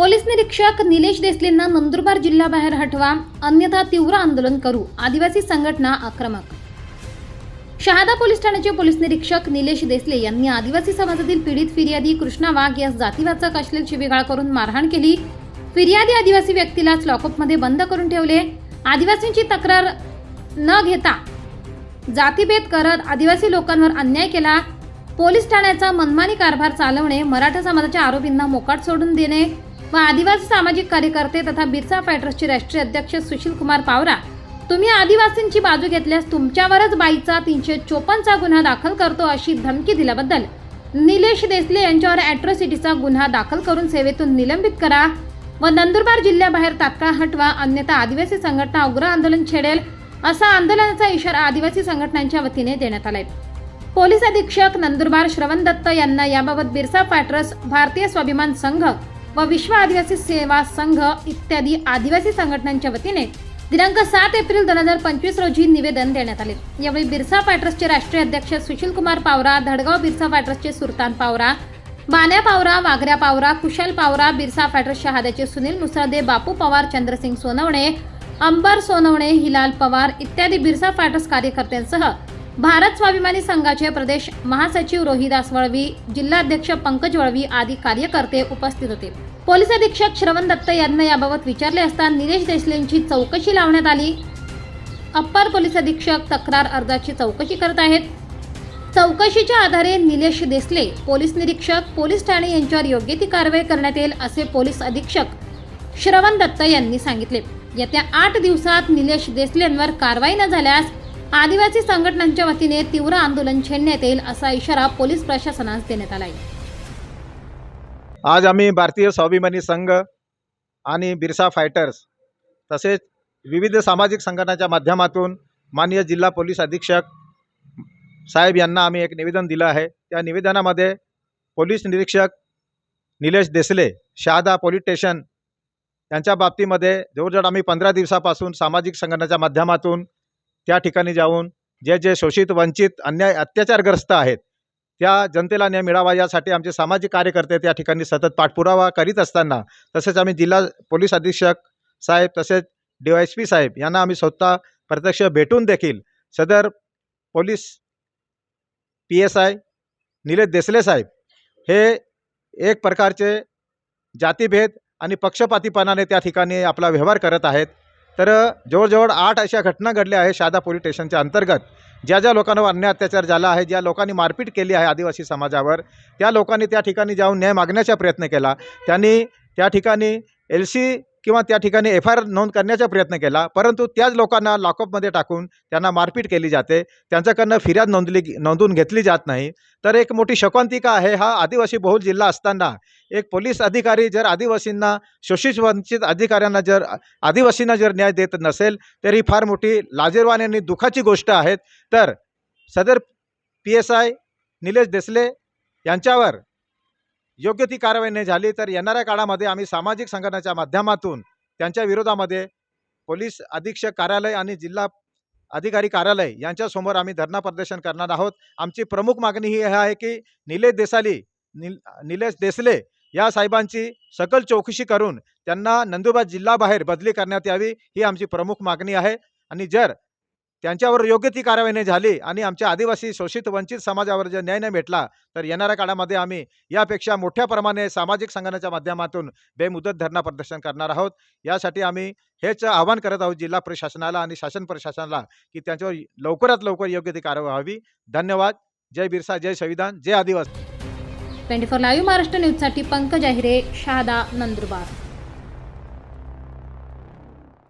Police निरीक्षक निलेश देसलेंना नंदुरबार जिल्ह्याबाहेर हटवा अन्यथा तीव्र आंदोलन करू आदिवासी संघटना आक्रमक. शहादा पोलीस ठाण्याचे पोलीस निरीक्षक निलेश देसले यांनी आदिवासी समाजातील पीडित फिर्यादी कृष्णा वाघ यास जातीवाचक अश्लील शिवीगाळ करून मारहाण केली. फिर्यादी आदिवासी व्यक्तीलाच लॉकअपमध्ये बंद करून ठेवले. आदिवासींची तक्रार न घेता जातीभेद करत आदिवासी लोकांवर अन्याय केला. पोलीस ठाण्याचा मनमानी कारभार चालवणे मराठा समाजाच्या आरोपींना मोकाट सोडून देणे व आदिवासी सामाजिक कार्यकर्ते तथा बिरसा फायटर्सचे राष्ट्रीय अध्यक्ष सुशील कुमार पावरा तुम्ही आदिवासींची बाजू घेतल्यास तुमच्यावरच बाईचा तीनशे चोपन्नचा गुन्हा दाखल करतो अशी धमकी दिल्याबद्दल निलेश देसले यांच्यावर अॅट्रॉसिटीचा गुन्हा दाखल करून सेवेतून निलंबित करा व नंदुरबार जिल्ह्याबाहेर तात्काळ हटवा अन्यथा आदिवासी संघटना उग्र आंदोलन छेडेल असा आंदोलनाचा इशारा आदिवासी संघटनांच्या वतीने देण्यात आलाय. पोलीस अधीक्षक नंदुरबार श्रवण दत्त यांना याबाबत बिरसा फॅट्रस भारतीय स्वाभिमान संघ व विश्व आदिवासी सेवा संघ इत्यादी आदिवासी संघटनांच्या वतीने दिनांक सात एप्रिल दोन हजार पंचवीस रोजी निवेदन देण्यात आले. यावेळी बिरसा फायटर्सचे राष्ट्रीय अध्यक्ष सुशील कुमार पावरा धडगाव बिरसा फायटर्सचे सुलतान पावरा बाण्या पावरा वाघऱ्या पावरा कुशल पावरा बिरसा फायटर्स शहाद्याचे सुनील मुसळदे बापू पवार चंद्रसिंग सोनवणे अंबर सोनवणे हिलाल पवार इत्यादी बिरसा फायटर्स कार्यकर्त्यांसह भारत स्वाभिमानी संघाचे प्रदेश महासचिव रोहिदास वळवी जिल्हाध्यक्ष पंकज वळवी आदी कार्यकर्ते उपस्थित होते. पोलीस अधीक्षक श्रवण दत्त यांना याबाबत विचारले असता निलेश देसलेंची चौकशी लावण्यात आली. अप्पर पोलीस अधीक्षक तक्रार अर्जाची चौकशी करत आहेत. चौकशीच्या आधारे निलेश देसले पोलीस निरीक्षक पोलीस ठाणे यांच्यावर योग्य ती कारवाई करण्यात येईल असे पोलीस अधीक्षक श्रवण दत्त यांनी सांगितले. येत्या आठ दिवसात निलेश देसलेंवर कारवाई न झाल्यास आदिवासी संघटनांच्या वतीने तीव्र आंदोलन छेडण्यात येईल असा इशारा पोलीस प्रशासनास देण्यात आला आहे आज आम्ही भारतीय स्वाभिमानी संघ आणि बिरसा फायटर्स तसेच विविध सामाजिक संघटनाच्या माध्यमातून माननीय जिल्हा पोलीस अधीक्षक साहेब यांना आम्ही एक निवेदन दिलं आहे. त्या निवेदनामध्ये पोलीस निरीक्षक निलेश देसले शहादा पोलीस स्टेशन यांच्या बाबतीमध्ये जवळजवळ आम्ही पंधरा दिवसापासून सामाजिक संघटनाच्या माध्यमातून त्या ठिकाणी जाऊन जे जे शोषित वंचित अन्याय अत्याचारग्रस्त आहेत त्या जनतेला न्याय मिळावा यासाठी आमचे सामाजिक कार्यकर्ते त्या ठिकाणी सतत पाठपुरावा करीत असताना तसेच आम्ही जिल्हा पोलीस अधीक्षक साहेब तसेच डी वाय एस पी साहेब यांना आम्ही स्वतः प्रत्यक्ष भेटून देखील सदर police P S I Nilesh Desale साहेब हे एक प्रकारचे जातीभेद आणि पक्षपातीपणाने त्या ठिकाणी आपला व्यवहार करत आहेत. तर जवळजवळ आठ अशा घटना घडल्या आहेत शहादा पोलीस स्टेशनच्या अंतर्गत. ज्या ज्या लोकांवर अन्याय अत्याचार झाला आहे ज्या लोकांनी मारपीट केली आहे आदिवासी समाजावर त्या लोकांनी त्या ठिकाणी जाऊन न्याय मागण्याचा प्रयत्न केला. त्यांनी त्या ठिकाणी एल सी किंवा त्या ठिकाणी एफ आय आर नोंद करण्याचा प्रयत्न केला. परंतु त्याच लोकांना लॉकअपमध्ये टाकून त्यांना मारपीट केली जाते. त्यांच्याकडनं फिर्याद नोंदली नोंदवून घेतली जात नाही. तर एक मोठी शोकांतिका आहे? हा आदिवासी बहुल जिल्हा असताना एक पोलीस अधिकारी जर आदिवासींना शोषित वंचित अधिकाऱ्यांना जर आदिवासींना जर न्याय देत नसेल तर ही फार मोठी लाजीरवान आणि दुःखाची गोष्ट आहे तर सदर P S I Nilesh Desale यांच्यावर योग्य ती कारवाई नाही झाली तर येणाऱ्या काळामध्ये आम्ही सामाजिक संघटनाच्या माध्यमातून त्यांच्या विरोधामध्ये पोलीस अधीक्षक कार्यालय आणि जिल्हा अधिकारी कार्यालय यांच्यासमोर आम्ही धरणा प्रदर्शन करणार आहोत. आमची प्रमुख मागणी ही आहे की निलेश देसाली निल निलेश देसले या साहेबांची सकल चौकशी करून त्यांना नंदुरबार जिल्हाबाहेर बदली करण्यात यावी ही आमची प्रमुख मागणी आहे. आणि जर त्यांच्यावर योग्य ती कारवाई नाही झाली आणि आमच्या आदिवासी शोषित वंचित समाजावर जर न्याय नाही भेटला तर येणाऱ्या काळामध्ये आम्ही यापेक्षा मोठ्या प्रमाणे सामाजिक संघटनाच्या माध्यमातून बेमुदत धरणा प्रदर्शन करणार आहोत. यासाठी आम्ही हेच आवाहन करत आहोत जिल्हा प्रशासनाला आणि शासन प्रशासनाला की त्यांच्यावर लवकरात लवकर योग्य ती कारवाई व्हावी. धन्यवाद. जय बिरसा जय संविधान जय आदिवासी. ट्वेंटी फोर लाईव्ह महाराष्ट्र न्यूजसाठी पंकज अहिरे शहादा नंदुरबार.